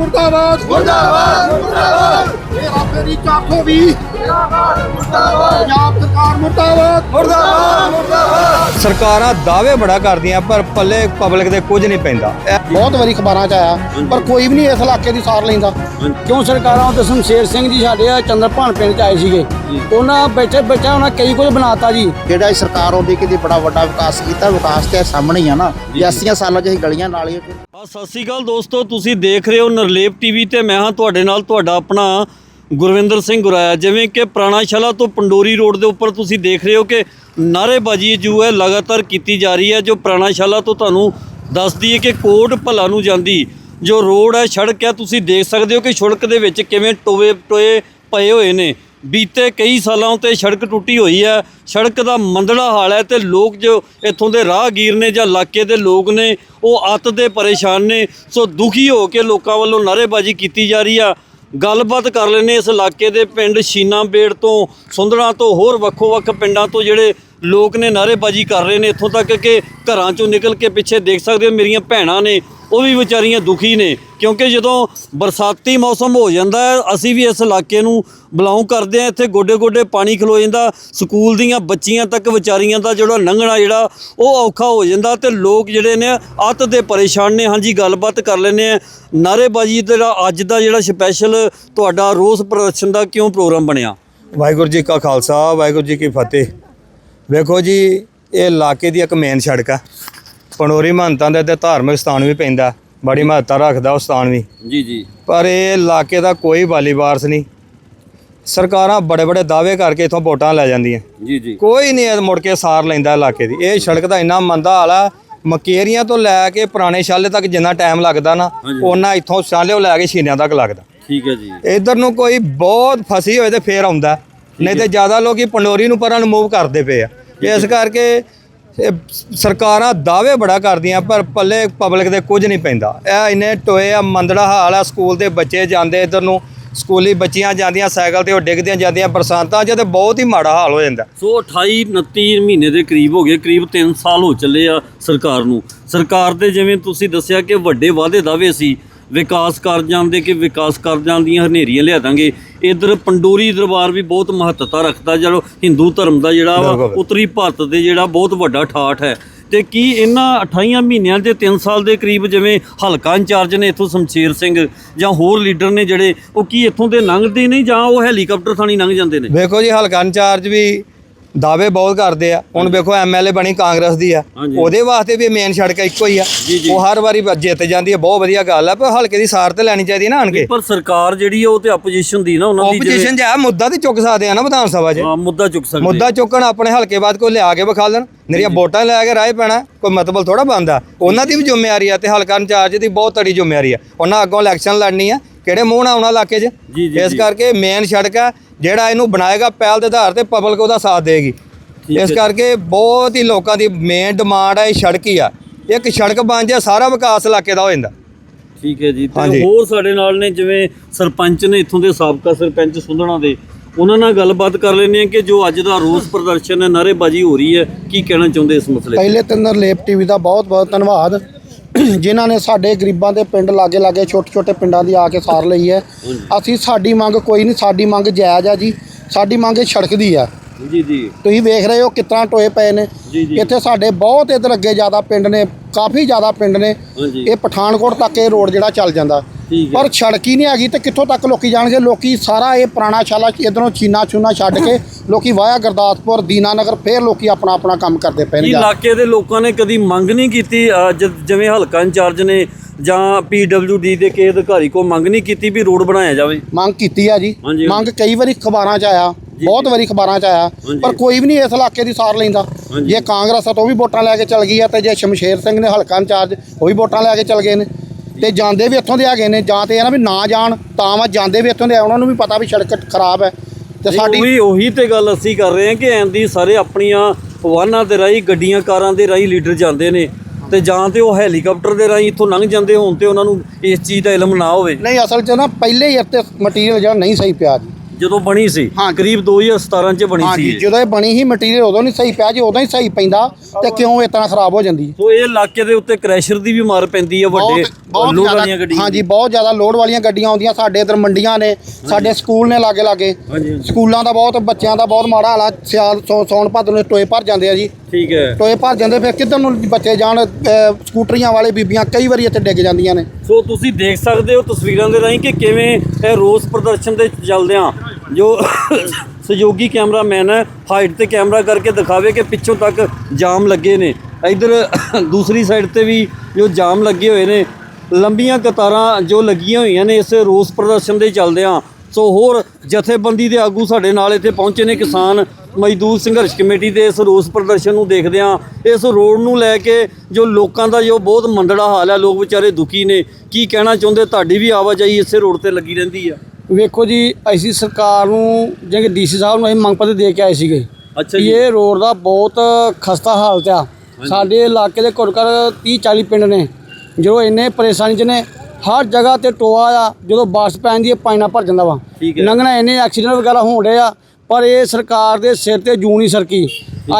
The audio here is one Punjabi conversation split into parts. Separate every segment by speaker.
Speaker 1: ਮੁਰਦਾਬਾਦ। ਮੁਰਦਾਬਾਦ ਮੁਰਦਾਬਾਦ। ਮੇਰਾ ਫੇਰੀ 420 ਮੁਰਦਾਬਾਦ ਮੁਰਦਾਬਾਦ ਪੰਜਾਬ ਸਰਕਾਰ ਮੁਰਦਾਬਾਦ ਮੁਰਦਾਬਾਦ ਮੁਰਦਾਬਾਦ
Speaker 2: ਸਰਕਾਰਾਂ ਦਾਅਵੇ ਬੜਾ ਕਰਦੀਆਂ ਪਰ ਪੱਲੇ ਪਬਲਿਕ ਦੇ ਕੁਝ ਨਹੀਂ ਪੈਂਦਾ।
Speaker 1: ਬਹੁਤ ਵਾਰੀ ਖਬਰਾਂ 'ਚ ਆਇਆ ਪਰ ਕੋਈ ਵੀ ਨਹੀਂ ਇਸ ਇਲਾਕੇ ਦੀ ਸਾਰ ਲੈਂਦਾ।
Speaker 3: ਕਿਉਂ ਸਰਕਾਰਾਂ ਤੇ ਸ਼ਮਸ਼ੇਰ ਸਿੰਘ ਜੀ ਸਾਡੇ ਆ ਚੰਦਰਪਾਨ ਪਿੰਡ ਚ ਆਏ ਸੀਗੇ। ਉਹਨਾਂ ਬੈਠੇ ਬੈਠਾ ਉਹਨਾਂ ਕਈ ਕੁਝ ਬਣਾਤਾ ਜੀ।
Speaker 1: ਜਿਹੜਾ ਸਰਕਾਰ ਆਉਂਦੀ ਕਿਤੇ ਬੜਾ ਵੱਡਾ ਵਿਕਾਸ ਕੀਤਾ ਵਿਕਾਸ ਤੇ ਸਾਹਮਣੇ ਹੀ ਆ ਨਾ। 80 ਸਾਲਾਂ 'ਚ ਅਸੀਂ ਗਲੀਆਂ ਨਾਲੀਆਂ 'ਚ
Speaker 4: ਆ। ਸਤਿ ਸ਼੍ਰੀ ਅਕਾਲ ਦੋਸਤੋ ਤੁਸੀਂ ਦੇਖ ਰਹੇ ਹੋ ਨਰਲੇਪ ਟੀਵੀ ਤੇ ਮੈਂ ਹਾਂ ਤੁਹਾਡੇ ਨਾਲ ਤੁਹਾਡਾ ਆਪਣਾ ਗੁਰਵਿੰਦਰ ਸਿੰਘ ਗੁਰਾਇਆ, ਜਿਵੇਂ ਕਿ ਪੁਰਾਣਾਸ਼ਾਲਾ ਤੋਂ ਪੰਡੋਰੀ ਰੋਡ ਦੇ ਉੱਪਰ ਤੁਸੀਂ ਦੇਖ ਰਹੇ ਹੋ ਕਿ ਨਾਅਰੇਬਾਜ਼ੀ ਜੋ ਹੈ ਲਗਾਤਾਰ ਕੀਤੀ ਜਾ ਰਹੀ ਹੈ, ਜੋ ਪੁਰਾਣਾਸ਼ਾਲਾ ਤੋਂ ਤੁਹਾਨੂੰ ਦੱਸਦੀ ਹੈ ਕਿ ਕੋਟ ਭਲਾ ਨੂੰ ਜਾਂਦੀ ਜੋ ਰੋਡ ਹੈ, ਸੜਕ ਹੈ, ਤੁਸੀਂ ਦੇਖ ਸਕਦੇ ਹੋ ਕਿ ਸੜਕ ਦੇ ਵਿੱਚ ਕਿਵੇਂ ਟੋਏ ਟੋਏ ਪਏ ਹੋਏ ਨੇ। ਬੀਤੇ ਕਈ ਸਾਲਾਂ ਤੋਂ ਸੜਕ ਟੁੱਟੀ ਹੋਈ ਹੈ, ਸੜਕ ਦਾ ਮੰਦੜਾ ਹਾਲ ਹੈ ਤੇ ਲੋਕ ਜੋ ਇੱਥੋਂ ਦੇ ਰਾਹਗੀਰ ਨੇ ਜਾਂ ਇਲਾਕੇ ਦੇ ਲੋਕ ਨੇ, ਉਹ ਅੱਤ ਦੇ ਪਰੇਸ਼ਾਨ ਨੇ। ਸੋ ਦੁਖੀ ਹੋ ਕੇ ਲੋਕਾਂ ਵੱਲੋਂ ਨਾਅਰੇਬਾਜ਼ੀ ਕੀਤੀ ਜਾ ਰਹੀ ਆ। ਗੱਲਬਾਤ ਕਰ ਲੈਨੇ ਇਸ ਇਲਾਕੇ ਦੇ ਪਿੰਡ ਸ਼ੀਨਾਬੇੜ ਤੋਂ, ਸੁੰਦੜਾ ਤੋਂ, ਹੋਰ ਵੱਖੋ ਵੱਖ ਪਿੰਡਾਂ ਤੋਂ ਜਿਹੜੇ ਲੋਕ ਨੇ ਨਾਅਰੇਬਾਜ਼ੀ ਕਰ ਰਹੇ ਨੇ। ਇੱਥੋਂ ਤੱਕ ਕਿ ਘਰਾਂ ਚੋਂ ਨਿਕਲ ਕੇ ਪਿੱਛੇ ਦੇਖ ਸਕਦੇ ਹੋ, ਮੇਰੀਆਂ ਭੈਣਾਂ ਨੇ ਉਹ ਵੀ ਵਿਚਾਰੀਆਂ ਦੁਖੀ ਨੇ, ਕਿਉਂਕਿ ਜਦੋਂ ਬਰਸਾਤੀ ਮੌਸਮ ਹੋ ਜਾਂਦਾ ਹੈ, ਅਸੀਂ ਵੀ ਇਸ ਇਲਾਕੇ ਨੂੰ ਬਿਲੋਂਗ ਕਰਦੇ ਆ ਇੱਥੇ ਗੋਡੇ ਗੋਡੇ ਪਾਣੀ ਖਲੋ ਜਾਂਦਾ, ਸਕੂਲ ਦੀਆਂ ਬੱਚੀਆਂ ਤੱਕ ਵਿਚਾਰੀਆਂ ਦਾ ਜਿਹੜਾ ਲੰਘਣਾ ਜਿਹੜਾ, ਉਹ ਔਖਾ ਹੋ ਜਾਂਦਾ ਤੇ ਲੋਕ ਜਿਹੜੇ ਨੇ ਅੱਤ ਦੇ ਪਰੇਸ਼ਾਨ ਨੇ। ਹਾਂਜੀ, ਗੱਲਬਾਤ ਕਰ ਲੈਨੇ ਆ ਨਾਰੇਬਾਜ਼ੀ ਦਾ ਅੱਜ ਦਾ ਜਿਹੜਾ ਸਪੈਸ਼ਲ ਤੁਹਾਡਾ ਰੋਸ ਪ੍ਰਦਰਸ਼ਨ ਦਾ ਕਿਉਂ ਪ੍ਰੋਗਰਾਮ ਬਣਿਆ?
Speaker 2: ਵਾਹਿਗੁਰੂ ਜੀ ਕਾ ਖਾਲਸਾ, ਵਾਹਿਗੁਰੂ ਜੀ ਕੀ ਫਤਿਹ। ਵੇਖੋ ਜੀ, ਇਹ ਇਲਾਕੇ ਦੀ ਇੱਕ ਮੇਨ ਸੜਕ ਆ। ਪੰਡੋਰੀ ਮਹੰਤਾਂ ਦੇ ਤੇ ਧਾਰਮਿਕ ਸਥਾਨ ਵੀ ਪੈਂਦਾ। ਬੜੀ ਮਹੱਤਤਾ ਰੱਖਦਾ ਉਹ ਸਥਾਨ ਵੀ।
Speaker 4: ਜੀ ਜੀ।
Speaker 2: ਪਰ ਇਹ ਇਲਾਕੇ ਦਾ ਕੋਈ ਵਾਲੀ ਵਾਰਸ ਨਹੀਂ। ਸਰਕਾਰਾਂ ਬੜੇ ਬੜੇ ਦਾਅਵੇ ਕਰਕੇ ਇਥੋਂ ਵੋਟਾਂ ਲੈ ਜਾਂਦੀਆਂ।
Speaker 4: ਜੀ ਜੀ।
Speaker 2: ਕੋਈ ਨਹੀਂ ਇਹ ਮੁੜ ਕੇ ਸਾਰ ਲੈਂਦਾ ਇਲਾਕੇ ਦੀ। ਇਹ ਸੜਕ ਦਾ ਇੰਨਾ ਮੰਦਾ ਹਾਲ ਆ ਮਕੇਰੀਆਂ ਤੋਂ ਲੈ ਕੇ ਪੁਰਾਣੇ ਸ਼ਾਲੇ ਤੱਕ ਜਿੰਨਾ ਟਾਈਮ ਲੱਗਦਾ ਨਾ। ਉਹਨਾਂ ਇੱਥੋਂ ਸ਼ਾਲਿਓ ਲੈ ਕੇ ਛੀਨਿਆਂ ਤੱਕ ਲੱਗਦਾ।
Speaker 4: ਠੀਕ ਹੈ ਜੀ।
Speaker 2: ਇਧਰ ਨੂੰ ਕੋਈ ਬਹੁਤ ਫਸੀ ਹੋਏ ਤੇ ਫੇਰ ਆਉਂਦਾ। ਨਹੀਂ ਤੇ ਜ਼ਿਆਦਾ ਲੋਕੀ ਪੰਡੋਰੀ ਨੂੰ ਪਰਾਂ ਨੂੰ ਮੂਵ ਕਰਦੇ ਪਏ ਆ। ਇਸ ਕਰਕੇ ਸਰਕਾਰਾਂ ਦਾਅਵੇ ਬੜਾ ਕਰਦੀਆਂ, ਪਰ ਪੱਲੇ ਪਬਲਿਕ ਦੇ ਕੁਝ ਨਹੀਂ ਪੈਂਦਾ। ਇਹ ਇੰਨੇ ਟੋਏ ਆ, ਮੰਦੜਾ ਹਾਲ ਆ, ਸਕੂਲ ਦੇ ਬੱਚੇ ਜਾਂਦੇ ਇਧਰ ਨੂੰ, ਸਕੂਲੀ ਬੱਚੀਆਂ ਜਾਂਦੀਆਂ, ਸਾਈਕਲ ਤੇ ਉਹ ਡਿੱਗਦੀਆਂ ਜਾਂਦੀਆਂ ਬਰਸਾਤਾਂ 'ਚ ਤੇ ਬਹੁਤ ਹੀ ਮਾੜਾ ਹਾਲ ਹੋ ਜਾਂਦਾ।
Speaker 4: ਸੋ 28 29 ਮਹੀਨੇ ਦੇ ਕਰੀਬ ਹੋ ਗਏ, ਕਰੀਬ 3 ਸਾਲ ਹੋ ਚੱਲੇ ਆ ਸਰਕਾਰ ਨੂੰ। ਸਰਕਾਰ ਦੇ ਜਿਵੇਂ ਤੁਸੀਂ ਦੱਸਿਆ ਕਿ ਵੱਡੇ ਵਾਅਦੇ ਦਾਅਵੇ ਸੀ, ਵਿਕਾਸ ਕਾਰਜਾਂ ਦੇ ਕਿ ਵਿਕਾਸ ਕਾਰਜਾਂ ਦੀਆਂ ਹਨੇਰੀਆਂ ਲਿਆ ਦਾਂਗੇ ਇਧਰ ਪੰਡੋਰੀ ਦਰਬਾਰ ਵੀ ਬਹੁਤ ਮਹੱਤਤਾ ਰੱਖਦਾ ਜਦੋਂ ਹਿੰਦੂ ਧਰਮ ਦਾ ਜਿਹੜਾ ਵਾ। ਉੱਤਰੀ ਭਾਰਤ ਦੇ ਜਿਹੜਾ ਬਹੁਤ ਵੱਡਾ ਠਾਠ ਹੈ ਤੇ ਕੀ ਇਹਨਾਂ 28 ਮਹੀਨਿਆਂ ਦੇ 3 ਸਾਲ ਦੇ ਕਰੀਬ ਜਿਵੇਂ ਹਲਕਾ ਇੰਚਾਰਜ ਨੇ ਇੱਥੋਂ ਸ਼ਮਸ਼ੇਰ ਸਿੰਘ ਜਾਂ ਹੋਰ ਲੀਡਰ ਨੇ ਜਿਹੜੇ ਉਹ ਕੀ ਇੱਥੋਂ ਦੇ ਲੰਘਦੇ ਨਹੀਂ ਜਾਂ ਉਹ ਹੈਲੀਕਾਪਟਰ ਥਾਣੀ ਲੰਘ ਜਾਂਦੇ ਨੇ
Speaker 2: ਵੇਖੋ ਜੀ ਹਲਕਾ ਇੰਚਾਰਜ ਵੀ ਦਾਅਵੇ ਬਹੁਤ ਕਰਦੇ ਆ। ਹੁਣ ਵੇਖੋ ਐਮਐਲਏ ਬਣੀ ਕਾਂਗਰਸ ਦੀ ਆ।
Speaker 4: ਹਾਂਜੀ।
Speaker 2: ਉਹਦੇ ਵਾਸਤੇ ਵੀ ਮੇਨ ਸੜਕ ਇੱਕੋ ਹੀ ਆ।
Speaker 4: ਜੀ, ਜੀ।
Speaker 2: ਉਹ ਹਰ ਵਾਰੀ ਜਿੱਤ ਜਾਂਦੀ ਹੈ ਬਹੁਤ ਵਧੀਆ ਗੱਲ ਆ। ਪਰ ਹਲਕੇ ਦੀ ਸਾਰ ਤੇ ਲੈਣੀ ਚਾਹੀਦੀ ਹੈ ਨਾ ਆਣ ਕੇ।
Speaker 4: ਪਰ ਸਰਕਾਰ ਜਿਹੜੀ ਆ ਉਹ ਤੇ ਆਪੋਜੀਸ਼ਨ ਦੀ ਨਾ ਉਹਨਾਂ ਦੀ
Speaker 2: ਆਪੋਜੀਸ਼ਨ ਜਿਹਾ ਮੁੱਦਾ ਤੇ ਚੁੱਕ ਸਕਦੇ ਆ ਨਾ ਵਿਧਾਨ ਸਭਾ 'ਚ।
Speaker 4: ਹਾਂ, ਮੁੱਦਾ ਚੁੱਕ ਸਕਦੇ
Speaker 2: ਮੁੱਦਾ ਚੁੱਕਣ ਆਪਣੇ ਹਲਕੇ ਬਾਅਦ ਕੋਈ ਲਿਆ ਕੇ ਵਿਖਾ ਲੈਣ ਮੇਰੀਆਂ ਵੋਟਾਂ ਲੈ ਕੇ ਰਾਹ ਪੈਣਾ ਕੋਈ ਮਤਲਬ ਥੋੜਾ ਬੰਦਾ ਉਹਨਾਂ ਦੀ ਵੀ ਜ਼ਿੰਮੇਵਾਰੀ ਆ ਤੇ ਹਲਕਾ ਇੰਚਾਰਜ ਦੀ ਬਹੁਤ ਤੜੀ ਜ਼ਿੰਮੇਵਾਰੀ ਆ। ਉਹਨਾਂ ਅੱਗੋਂ ਇਲੈਕਸ਼ਨ ਲੜਨੀ ਆ। ਕਿਹੜੇ ਮੂੰਹ ਨਾਲ ਆਉਣਾ ਇਲਾਕੇ 'ਚ?
Speaker 4: ਜੀ, ਜੀ,
Speaker 2: ਇਸ
Speaker 4: ਜੀ।
Speaker 2: ਕਰਕੇ ਮੇਨ ਸੜਕ ਆ। ਜਿਹੜਾ ਇਹਨੂੰ ਬਣਾਏਗਾ ਪਹਿਲ ਦੇ ਆਧਾਰ ਤੇ ਪਬਲਿਕ ਉਹਦਾ ਸਾਥ ਦੇਗੀ
Speaker 4: ਹੈ
Speaker 2: ਇਸ ਕਰਕੇ ਬਹੁਤ ਹੀ ਲੋਕਾਂ ਦੀ ਮੇਨ ਡਿਮਾਂਡ ਇਹ ਸੜਕ ਹੀ ਆ। ਇੱਕ ਸੜਕ ਬਣ ਜਾ ਸਾਰਾ ਵਿਕਾਸ ਇਲਾਕੇ ਦਾ ਹੋ ਜਾਂਦਾ।
Speaker 4: ਠੀਕ ਹੈ ਜੀ। ਤੇ। ਹੋਰ ਸਾਡੇ ਨਾਲ ਨੇ ਜਿਵੇਂ ਸਰਪੰਚ ਨੇ ਇੱਥੋਂ ਦੇ ਸਾਬਕਾ ਸਰਪੰਚ ਸੁੰਦਣਾ ਦੇ ਉਹਨਾਂ ਨਾਲ ਗੱਲਬਾਤ ਕਰ ਲੈਂਦੇ ਆ ਕਿ ਜੋ ਅੱਜ ਦਾ ਰੋਸ ਪ੍ਰਦਰਸ਼ਨ ਹੈ ਨਾਅਰੇਬਾਜ਼ੀ ਹੋ ਰਹੀ ਹੈ ਕੀ ਕਹਿਣਾ ਚਾਹੁੰਦੇ ਇਸ ਮਸਲੇ 'ਤੇ?
Speaker 1: ਪਹਿਲੇ ਤੇ ਨਰਲੇਪ ਟੀਵੀ ਦਾ ਬਹੁਤ ਬਹੁਤ ਧੰਨਵਾਦ। ਜਿਨ੍ਹਾਂ ਨੇ ਸਾਡੇ ਗਰੀਬਾਂ ਦੇ ਪਿੰਡ ਲਾਗੇ ਲਾਗੇ ਛੋਟੇ ਛੋਟੇ ਪਿੰਡਾਂ ਦੀ ਆ ਕੇ ਸਾਰ ਲਈ ਹੈ। ਅਸੀਂ ਸਾਡੀ ਮੰਗ ਕੋਈ ਨਹੀਂ ਸਾਡੀ ਮੰਗ ਜਾਇਜ਼ ਆ ਜੀ। ਸਾਡੀ ਮੰਗ ਇਹ ਸੜਕ ਦੀ ਆ।
Speaker 4: ਜੀ ਜੀ।
Speaker 1: ਤੁਸੀਂ ਵੇਖ ਰਹੇ ਹੋ ਕਿਤਨਾ ਟੋਏ ਪਏ ਨੇ। ਇੱਥੇ ਸਾਡੇ ਬਹੁਤ ਇਧਰ ਅੱਗੇ ਜ਼ਿਆਦਾ ਪਿੰਡ ਨੇ ਕਾਫੀ ਜ਼ਿਆਦਾ ਪਿੰਡ ਨੇ। ਇਹ ਪਠਾਨਕੋਟ ਤੱਕ ਇਹ ਰੋਡ ਜਿਹੜਾ ਚੱਲ ਜਾਂਦਾ। ਪਰ ਸੜਕ ਹੀ ਨਹੀਂ ਹੈਗੀ ਤੇ ਕਿੱਥੋਂ ਤੱਕ ਲੋਕੀ ਜਾਣਗੇ? ਲੋਕੀ ਸਾਰਾ ਇਹ ਪੁਰਾਣਾ ਛਾਲਾ ਇਧਰੋਂ ਚੀਨਾ ਚੂਨਾ ਛੱਡ ਕੇ ਲੋਕੀ ਵਾਇਆ ਗੁਰਦਾਸਪੁਰ ਦੀਨਾਨਗਰ ਫੇਰ ਲੋਕੀ ਆਪਣਾ ਆਪਣਾ ਕੰਮ ਕਰਦੇ ਪਏ ਨੇ
Speaker 4: ਕੀ
Speaker 1: ਕੇ।
Speaker 4: ਇਲਾਕੇ ਦੇ ਲੋਕਾਂ ਨੇ ਕਦੀ ਮੰਗ ਨਹੀਂ ਕੀਤੀ ਜਿਵੇਂ ਹਲਕਾ ਇੰਚਾਰਜ ਨੇ ਜਾਂ ਪੀਡਬਲਯੂਡੀ ਦੇ ਕਿਸੇ ਅਧਿਕਾਰੀ ਕੋ ਮੰਗ ਨਹੀਂ ਕੀਤੀ ਵੀ ਰੋਡ ਬਣਾਇਆ ਜਾਵੇ?
Speaker 1: ਮੰਗ ਕੀਤੀ ਆ ਜੀ। ਮੰਗ ਕਈ ਵਾਰੀ ਅਖਬਾਰਾਂ 'ਚ ਆਇਆ ਬਹੁਤ ਵਾਰੀ ਅਖਬਾਰਾਂ 'ਚ ਆਇਆ। ਪਰ ਕੋਈ ਵੀ ਨਹੀਂ ਇਸ ਇਲਾਕੇ ਦੀ ਸਾਰ ਲੈਂਦਾ। ਜੇ ਕਾਂਗਰਸ ਆ ਤਾਂ ਉਹ ਵੀ ਵੋਟਾਂ ਲੈ ਕੇ ਚੱਲ ਗਈ ਆ ਤੇ ਜੇ ਸ਼ਮਸ਼ੇਰ ਸਿੰਘ ਨੇ ਹਲਕਾ ਇੰਚਾਰਜ ਉਹ ਵੀ ਵੋਟਾਂ ਲੈ ਕੇ ਚੱਲ ਗਏ ਨੇ। ਤੇ ਜਾਂਦੇ ਵੀ ਇੱਥੋਂ ਦੇ ਹੈਗੇ ਨੇ ਜਾਂ ਤੇ ਇਹ ਨਾ ਵੀ ਨਾ ਜਾਣ ਤਾਂ ਵਾ ਜਾਂਦੇ ਵੀ ਇੱਥੋਂ ਦੇ ਆ, ਉਹਨਾਂ ਨੂੰ ਵੀ ਪਤਾ ਵੀ ਸੜਕ ਖਰਾਬ ਹੈ। ਤੇ ਸਾਡੀ
Speaker 4: ਉਹੀ ਉਹੀ ਤੇ ਗੱਲ ਅਸੀਂ ਕਰ ਰਹੇ ਹਾਂ ਕਿ ਐਂਦੀ ਸਾਰੇ ਆਪਣੀਆਂ ਵਾਹਨਾਂ ਦੇ ਰਾਹੀਂ ਗੱਡੀਆਂ ਕਾਰਾਂ ਦੇ ਰਾਹੀਂ ਲੀਡਰ ਜਾਂਦੇ ਨੇ ਤੇ ਜਾਂ ਤੇ ਉਹ ਹੈਲੀਕਾਪਟਰ ਦੇ ਰਾਹੀਂ ਇੱਥੋਂ ਲੰਘ ਜਾਂਦੇ ਹੋਣ ਤੇ ਉਹਨਾਂ ਨੂੰ ਇਸ ਚੀਜ਼ ਦਾ ਇਲਮ ਨਾ ਹੋਵੇ।
Speaker 1: ਨਹੀਂ ਅਸਲ 'ਚ ਨਾ ਪਹਿਲੇ ਹੀ ਇੱਥੇ ਮਟੀਰੀਅਲ ਜਿਹੜਾ ਨਹੀਂ ਸਹੀ ਪਿਆ ਜੀ।
Speaker 4: ਜਦੋਂ ਬਣੀ ਸੀ
Speaker 1: ਹਾਂਜੀ।
Speaker 4: ਕਰੀਬ 2017 ਚ ਬਣੀ ਸੀ
Speaker 1: ਹਾਂਜੀ
Speaker 4: ਇਹ।
Speaker 1: ਜਦੋਂ ਇਹ ਬਣੀ ਸੀ ਮਟੀਰੀਅਲ ਉਦੋਂ ਨਹੀਂ ਸਹੀ ਪਿਆ ਜੇ ਉਦੋਂ ਹੀ ਸਹੀ ਪੈਂਦਾ ਤੇ ਕਿਉਂ ਇਤਨਾ ਖਰਾਬ ਹੋ ਜਾਂਦੀ?
Speaker 4: ਸੋ ਇਹ ਇਲਾਕੇ ਦੇ ਉੱਤੇ ਕ੍ਰੈਸ਼ਰ ਦੀ ਵੀ ਮਾਰ ਪੈਂਦੀ ਹੈ ਵੱਡੇ ਲੋਡ ਵਾਲੀਆਂ ਗੱਡੀਆਂ
Speaker 1: ਹਾਂਜੀ ਬਹੁਤ ਜ਼ਿਆਦਾ ਲੋਡ ਵਾਲੀਆਂ ਗੱਡੀਆਂ ਆਉਂਦੀਆਂ ਸਾਡੇ ਇਧਰ ਮੰਡੀਆਂ ਨੇ ਸਾਡੇ ਸਕੂਲ ਨੇ ਲਾਗੇ ਲਾਗੇ।
Speaker 4: ਹਾਂਜੀ, ਹਾਂਜੀ।
Speaker 1: ਸਕੂਲਾਂ ਦਾ ਬਹੁਤ ਬੱਚਿਆਂ ਦਾ ਬਹੁਤ ਮਾੜਾ ਹਾਲ ਆ ਸਿਆਲ ਸੌ- ਸੌਣ ਭਾਦੋ ਨੂੰ ਟੋਏ ਭਰ ਜਾਂਦੇ ਆ ਜੀ।
Speaker 4: ਠੀਕ ਹੈ।
Speaker 1: ਟੋਏ ਭਰ ਜਾਂਦੇ ਫਿਰ ਕਿੱਧਰ ਨੂੰ ਬੱਚੇ ਜਾਣ ਅਹ ਸਕੂਟਰੀਆਂ ਵਾਲੇ ਬੀਬੀਆਂ ਕਈ ਵਾਰੀ ਇੱਥੇ ਡਿੱਗ ਜਾਂਦੀਆਂ ਨੇ।
Speaker 4: ਸੋ ਤੁਸੀਂ ਦੇਖ ਸਕਦੇ ਹੋ ਤਸਵੀਰਾਂ ਦੇ ਰਾਹੀਂ ਕਿ ਕਿਵੇਂ ਇਹ ਰੋਸ ਪ੍ਰਦਰਸ਼ਨ ਦੇ ਚੱਲਦਿਆਂ ਜੋ ਸਹਿਯੋਗੀ ਕੈਮਰਾਮੈਨ ਹੈ ਹਾਈਟ ਤੇ ਕੈਮਰਾ ਕਰਕੇ ਦਿਖਾਵੇ ਕਿ ਪਿੱਛੋਂ ਤੱਕ ਜਾਮ ਲੱਗੇ ਨੇ। ਇਧਰ ਦੂਸਰੀ ਸਾਈਡ ਤੇ ਵੀ ਜੋ ਜਾਮ ਲੱਗੇ ਹੋਏ ਨੇ, ਲੰਬੀਆਂ ਕਤਾਰਾਂ ਜੋ ਲੱਗੀਆਂ ਹੋਈਆਂ ਨੇ ਇਸ ਰੋਸ ਪ੍ਰਦਰਸ਼ਨ ਦੇ ਚੱਲਦਿਆਂ ਸੋ ਹੋਰ ਜਥੇਬੰਦੀ ਦੇ ਆਗੂ ਸਾਡੇ ਨਾਲ ਇੱਥੇ ਪਹੁੰਚੇ ਨੇ ਕਿਸਾਨ ਮਜ਼ਦੂਰ ਸੰਘਰਸ਼ ਕਮੇਟੀ ਦੇ ਇਸ ਰੋਸ ਪ੍ਰਦਰਸ਼ਨ ਨੂੰ ਦੇਖਦੇ ਹਾਂ। ਇਸ ਰੋਡ ਨੂੰ ਲੈ ਕੇ ਜੋ ਲੋਕਾਂ ਦਾ ਜੋ ਬਹੁਤ ਮੰਦੜਾ ਹਾਲ ਹੈ, ਲੋਕ ਵਿਚਾਰੇ ਦੁਖੀ ਨੇ। ਕੀ ਕਹਿਣਾ ਚਾਹੁੰਦੇ? ਤੁਹਾਡੀ ਵੀ ਆਵਾਜਾਈ ਇਸੇ ਰੋਡ ਤੇ ਲੱਗੀ ਰਹਿੰਦੀ ਆ।
Speaker 3: ਵੇਖੋ ਜੀ ਅਸੀਂ ਸਰਕਾਰ ਨੂੰ ਜਿਵੇਂ ਡੀਸੀ ਸਾਹਿਬ ਨੂੰ ਅਸੀਂ ਮੰਗ ਪੱਤਰ ਦੇ ਕੇ ਆਏ ਸੀਗੇ
Speaker 4: ਅੱਛਾ ਜੀ।
Speaker 3: ਇਹ ਰੋਡ ਦਾ ਬਹੁਤ ਖਸਤਾ ਹਾਲਤ ਆ। ਸਾਡੇ ਇਲਾਕੇ ਦੇ ਘੱਟੋ ਘੱਟ 30 40 ਪਿੰਡ ਨੇ ਜੋ ਇੰਨੇ ਪਰੇਸ਼ਾਨੀ ਚ ਨੇ ਹਰ ਜਗ੍ਹਾ ਤੇ ਟੋਆ ਆ ਜਦੋਂ ਬਾਰਿਸ਼ ਪੈਂਦੀ ਹੈ ਪਾਣੀ ਭਰ ਜਾਂਦਾ ਵਾ। ਲੰਘਣਾ ਇੰਨੇ ਐਕਸੀਡੈਂਟ ਵਗੈਰਾ ਹੋਣ ਰਹੇ ਆ ਪਰ ਇਹ ਸਰਕਾਰ ਦੇ ਸਿਰ ਤੇ ਜੂੰ ਨਹੀਂ ਸਰਕੀ।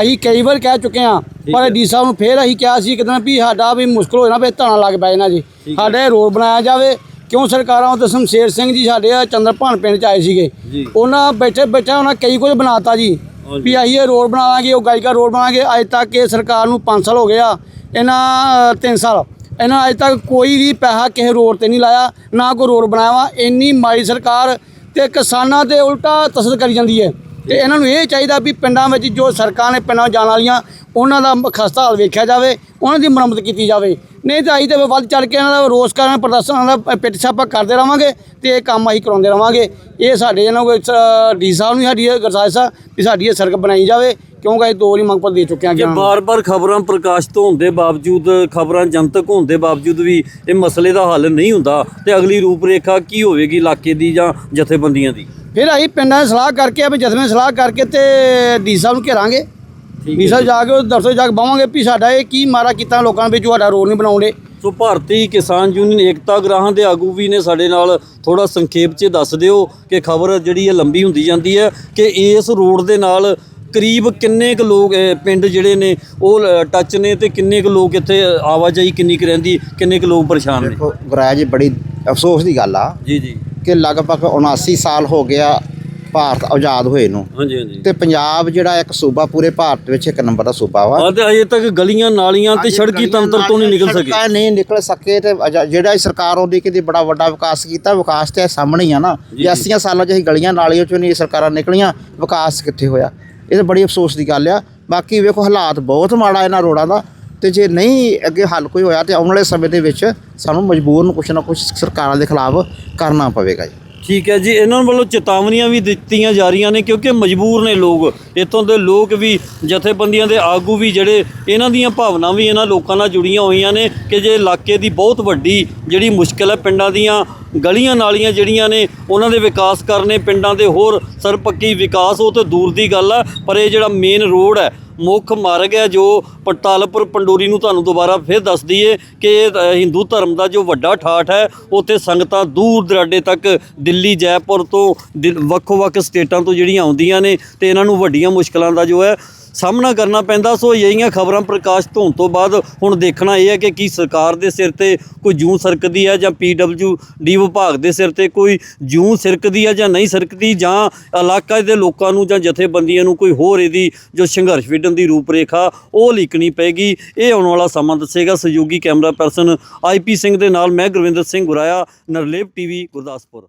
Speaker 3: ਅਸੀਂ ਕਈ ਵਾਰ ਕਹਿ ਚੁੱਕੇ ਆ ਪਰ ਡੀ ਸਾਹਿਬ ਨੂੰ ਫੇਰ ਅਸੀਂ ਕਿਹਾ ਸੀ ਕਿਦਾਂ ਵੀ ਸਾਡਾ ਵੀ ਮੁਸ਼ਕਲ ਹੋ ਜਾਣਾ ਵੀ ਧਾਣਾ ਲੱਗ ਪੈ ਜਾਣਾ ਜੀ। ਸਾਡੇ ਰੋਡ ਬਣਾਇਆ ਜਾਵੇ ਕਿਉਂ ਸਰਕਾਰਾਂ ਤੇ ਸ਼ਮਸ਼ੇਰ ਸਿੰਘ ਜੀ ਸਾਡੇ ਆ ਚੰਦਰਪਾਨ ਪਿੰਡ ਚ ਆਏ ਸੀਗੇ। ਉਹਨਾਂ ਬੈਠੇ ਬੈਠਾ ਉਹਨਾਂ ਕਈ ਕੁਝ ਬਣਾਤਾ ਜੀ। ਵੀ ਅਸੀਂ ਇਹ ਰੋਡ ਬਣਾਵਾਂਗੇ ਉਹ ਗਾਇਕਾ ਰੋਡ ਬਣਾਵਾਂਗੇ। ਅੱਜ ਤੱਕ ਇਹ ਸਰਕਾਰ ਨੂੰ 5 ਸਾਲ ਹੋ ਗਏ ਆ ਇਹਨਾਂ 3 ਸਾਲ। ਇਹਨਾਂ ਅੱਜ ਤੱਕ ਕੋਈ ਵੀ ਪੈਸਾ ਕਿਸੇ ਰੋਡ ਤੇ ਨਹੀਂ ਲਾਇਆ ਨਾ ਕੋਈ ਰੋਡ ਬਣਾਇਆ ਇੰਨੀ ਮਾੜੀ ਸਰਕਾਰ ਤੇ ਕਿਸਾਨਾਂ ਤੇ ਉਲਟਾ ਤਸਦ ਕਰੀ ਜਾਂਦੀ ਹੈ। ਤੇ ਇਹਨਾਂ ਨੂੰ ਇਹ ਚਾਹੀਦਾ ਵੀ ਪਿੰਡਾਂ ਵਿੱਚ ਜੋ ਸੜਕਾਂ ਨੇ ਪਿੰਡਾਂ ਜਾਣ ਵਾਲੀਆਂ ਉਹਨਾਂ ਦਾ ਖਸਤਾ ਹਾਲ ਵੇਖਿਆ ਜਾਵੇ ਉਹਨਾਂ ਦੀ ਮੁਰੰਮਤ ਕੀਤੀ ਜਾਵੇ। ਨਹੀਂ ਤਾਂ ਅਸੀਂ ਤੇ ਵੱਧ ਚੜ ਕੇ ਇਹਨਾਂ ਦਾ ਰੋਸ ਕਰਨ ਪ੍ਰਦਰਸ਼ਨ ਦਾ ਪਿੱਟ ਛਾਪਾ ਕਰਦੇ ਰਵਾਂਗੇ ਤੇ ਇਹ ਕੰਮ ਅਸੀਂ ਕਰਾਉਂਦੇ ਰਵਾਂਗੇ। ਇਹ ਸਾਡੇ ਇਹਨਾਂ ਕੋਈ ਡੀ ਸਾਹਿਬ ਨੂੰ ਸਾਡੀ ਗੁਜ਼ਾਰਿਸ਼ ਆ ਵੀ ਸਾਡੀ ਇਹ ਸੜਕ ਬਣਾਈ ਜਾਵੇ ਕਿਉਂਕਿ ਅਸੀਂ ਦੋ ਵਾਰੀ ਮੰਗ ਪੱਤਰ ਦੇ ਚੁੱਕੇ ਹਾਂ
Speaker 4: ਕਿ ਬਾਰ-ਬਾਰ ਖਬਰਾਂ ਪ੍ਰਕਾਸ਼ਿਤ ਹੋਣ ਦੇ ਬਾਵਜੂਦ ਖਬਰਾਂ ਜਨਤਕ ਹੋਣ ਦੇ ਬਾਵਜੂਦ ਵੀ ਇਹ ਮਸਲੇ ਦਾ ਹੱਲ ਨਹੀਂ ਹੁੰਦਾ ਤੇ ਅਗਲੀ ਰੂਪਰੇਖਾ ਕੀ ਹੋਵੇਗੀ ਇਲਾਕੇ ਦੀ ਜਾਂ ਜਥੇਬੰਦੀਆਂ ਦੀ?
Speaker 3: ਫਿਰ ਅਸੀਂ ਪਿੰਡਾਂ 'ਚ ਸਲਾਹ ਕਰਕੇ ਵੀ ਜਥੇਵੇਂ ਸਲਾਹ ਕਰਕੇ ਤੇ ਡੀ ਸਾਹਿਬ ਨੂੰ ਘੇਰਾਂਗੇ। ਡੀ ਸਾਹਿਬ ਜਾ। ਕੇ ਉਹ ਦਫ਼ਤਰ ਜਾ ਕੇ ਬਾਵਾਂਗੇ ਵੀ ਸਾਡਾ ਇਹ ਕੀ ਮਾਰਾ ਕੀਤਾ ਲੋਕਾਂ ਨੇ ਵੀ ਜੋ ਸਾਡਾ ਰੋਡ ਨਹੀਂ ਬਣਾਉਂਦੇ।
Speaker 4: ਸੋ ਭਾਰਤੀ ਕਿਸਾਨ ਯੂਨੀਅਨ ਏਕਤਾ ਗ੍ਰਾਹਾਂ ਦੇ ਆਗੂ ਵੀ ਨੇ ਸਾਡੇ ਨਾਲ। ਥੋੜਾ ਸੰਖੇਪ 'ਚ ਦੱਸ ਦਿਓ ਕਿ ਖਬਰ ਜਿਹੜੀ ਹੈ ਲੰਬੀ ਹੁੰਦੀ ਜਾਂਦੀ ਹੈ ਕਿ ਇਸ ਰੋਡ ਦੇ ਨਾਲ ਕਰੀਬ ਕਿੰਨੇ ਕੁ ਲੋਕ ਪਿੰਡ ਜਿਹੜੇ ਨੇ ਉਹ ਟੱਚ ਨੇ ਤੇ ਕਿੰਨੇ ਕੁ ਲੋਕ ਇੱਥੇ ਆਵਾਜਾਈ ਕਿੰਨੀ ਕੁ ਰਹਿੰਦੀ ਕਿੰਨੇ ਕੁ ਲੋਕ ਪਰੇਸ਼ਾਨ ਨੇ?
Speaker 5: ਦੇਖੋ ਗੁਰਾਇਆ ਜੀ ਬੜੀ ਅਫਸੋਸ ਦੀ ਗੱਲ ਆ।
Speaker 4: ਜੀ ਜੀ।
Speaker 5: ਕਿ ਲਗਭਗ 79 ਸਾਲ ਹੋ ਗਿਆ ਭਾਰਤ ਆਜ਼ਾਦ ਹੋਏ ਨੂੰ।
Speaker 4: ਹਾਂਜੀ ਹਾਂਜੀ।
Speaker 5: ਤੇ ਪੰਜਾਬ ਜਿਹੜਾ ਇੱਕ ਸੂਬਾ ਪੂਰੇ ਭਾਰਤ ਵਿੱਚ ਇੱਕ ਨੰਬਰ ਦਾ ਸੂਬਾ ਵਾ।
Speaker 4: ਆ ਤੇ ਅਜੇ ਤੱਕ ਗਲੀਆਂ ਨਾਲੀਆਂ ਤੇ ਸੜਕੀ ਤੰਤਰ ਤੋਂ ਨਹੀਂ ਨਿਕਲ ਸਕੇ।
Speaker 5: ਸੜਕਾਂ ਨਹੀਂ ਨਿਕਲ ਸਕੇ ਤੇ ਅਜਾ- ਜਿਹੜਾ ਇਹ ਸਰਕਾਰ ਉਹਦੀ ਕਿਤੇ ਬੜਾ ਵੱਡਾ ਵਿਕਾਸ ਕੀਤਾ ਵਿਕਾਸ ਤੇ ਸਾਹਮਣੇ ਹੀ ਆ ਨਾ।
Speaker 4: ਜੀ।
Speaker 5: ਜੇ। 80 ਸਾਲਾਂ 'ਚ ਅਸੀਂ ਗਲੀਆਂ ਨਾਲੀਆਂ 'ਚੋਂ ਨਹੀਂ ਸਰਕਾਰਾਂ ਨਿਕਲੀਆਂ ਵਿਕਾਸ ਕਿੱਥੇ ਹੋਇਆ? ਇਹ ਤਾਂ ਬੜੀ ਅਫਸੋਸ ਦੀ ਗੱਲ ਆ। ਬਾਕੀ ਵੇਖੋ ਹਾਲਾਤ ਬਹੁਤ ਮਾੜਾ ਇਹਨਾਂ ਰੋਡਾਂ ਦਾ। ਤੇ ਜੇ ਨਹੀਂ ਅੱਗੇ ਹੱਲ ਕੋਈ ਹੋਇਆ ਤੇ ਆਉਣ ਵਾਲੇ ਸਮੇਂ ਦੇ ਵਿੱਚ ਸਾਨੂੰ ਮਜਬੂਰ ਨੂੰ ਕੁਛ ਨਾ ਕੁਛ ਸਰਕਾਰਾਂ ਦੇ ਖਿਲਾਫ ਕਰਨਾ ਪਵੇਗਾ ਜੀ।
Speaker 4: ਠੀਕ ਹੈ ਜੀ, ਇਹਨਾਂ ਵੱਲੋਂ ਚੇਤਾਵਨੀਆਂ ਵੀ ਦਿੱਤੀਆਂ ਜਾ ਰਹੀਆਂ ਨੇ ਕਿਉਂਕਿ ਮਜਬੂਰ ਨੇ ਲੋਕ। ਇੱਥੋਂ ਦੇ ਲੋਕ ਵੀ, ਜਥੇਬੰਦੀਆਂ ਦੇ ਆਗੂ ਵੀ ਜਿਹੜੇ, ਇਹਨਾਂ ਦੀਆਂ ਭਾਵਨਾ ਵੀ ਇਹਨਾਂ ਲੋਕਾਂ ਨਾਲ ਜੁੜੀਆਂ ਹੋਈਆਂ ਨੇ ਕਿ ਜੇ ਇਲਾਕੇ ਦੀ ਬਹੁਤ ਵੱਡੀ ਜਿਹੜੀ ਮੁਸ਼ਕਲ ਹੈ ਪਿੰਡਾਂ ਦੀਆਂ ਗਲੀਆਂ ਨਾਲੀਆਂ ਜਿਹੜੀਆਂ ਨੇ ਉਹਨਾਂ ਦੇ ਵਿਕਾਸ ਕਰਨੇ ਪਿੰਡਾਂ ਦੇ ਹੋਰ ਸਰਪੱਕੀ ਵਿਕਾਸ ਉਹ ਤੇ ਦੂਰ ਦੀ ਗੱਲ ਆ ਪਰ ਇਹ ਜਿਹੜਾ ਮੇਨ ਰੋਡ ਹੈ ਮੁੱਖ ਮਾਰਗ ਹੈ ਜੋ ਪਟਾਲਪੁਰ ਪੰਡੋਰੀ ਨੂੰ ਤੁਹਾਨੂੰ ਦੁਬਾਰਾ ਫਿਰ ਦੱਸ ਦਈਏ ਕਿ ਇਹ, ਹਿੰਦੂ ਧਰਮ ਦਾ ਜੋ ਵੱਡਾ ਠਾਠ ਹੈ ਉੱਥੇ ਸੰਗਤਾਂ ਦੂਰ ਦਰਾਡੇ ਤੱਕ ਦਿੱਲੀ ਜੈਪੁਰ ਤੋਂ ਵੱਖੋ-ਵੱਖ ਸਟੇਟਾਂ ਤੋਂ ਜਿਹੜੀਆਂ ਆਉਂਦੀਆਂ ਨੇ ਤੇ ਇਹਨਾਂ ਨੂੰ ਵੱਡੀਆਂ ਮੁਸ਼ਕਲਾਂ ਦਾ ਜੋ ਹੈ ਸਾਹਮਣਾ ਕਰਨਾ ਪੈਂਦਾ। ਸੋ ਇਹੀਆਂ ਖਬਰਾਂ ਪ੍ਰਕਾਸ਼ ਹੋਣ ਤੋਂ ਬਾਅਦ ਹੁਣ ਦੇਖਣਾ ਇਹ ਹੈ ਕਿ ਕੀ ਸਰਕਾਰ ਦੇ ਸਿਰ ਤੇ ਕੋਈ ਜੂੰ ਸਰਕਦੀ ਹੈ ਜਾਂ ਪੀਡਬਲਯੂ ਡੀ ਵਿਭਾਗ ਦੇ ਸਿਰ ਤੇ ਕੋਈ ਜੂੰ ਸਰਕਦੀ ਹੈ ਜਾਂ ਨਹੀਂ ਸਰਕਦੀ ਜਾਂ ਇਲਾਕਾ ਦੇ ਲੋਕਾਂ ਨੂੰ ਜਾਂ ਜਥੇਬੰਦੀਆਂ ਨੂੰ ਕੋਈ ਹੋਰ ਇਹਦੀ ਜੋ ਸੰਘਰਸ਼ ਵਿੱਢਣ ਦੀ ਰੂਪਰੇਖਾ ਉਹ ਲਿਖਣੀ ਪਏਗੀ ਇਹ ਆਉਣ ਵਾਲਾ ਸਮਾਂ ਦੱਸੇਗਾ। ਸਹਿਯੋਗੀ ਕੈਮਰਾ ਪਰਸਨ ਆਈਪੀ ਸਿੰਘ ਦੇ ਨਾਲ ਮੈਂ ਗੁਰਵਿੰਦਰ ਸਿੰਘ ਗੁਰਾਇਆ ਨਰਲੇਵ ਟੀਵੀ, ਗੁਰਦਾਸਪੁਰ।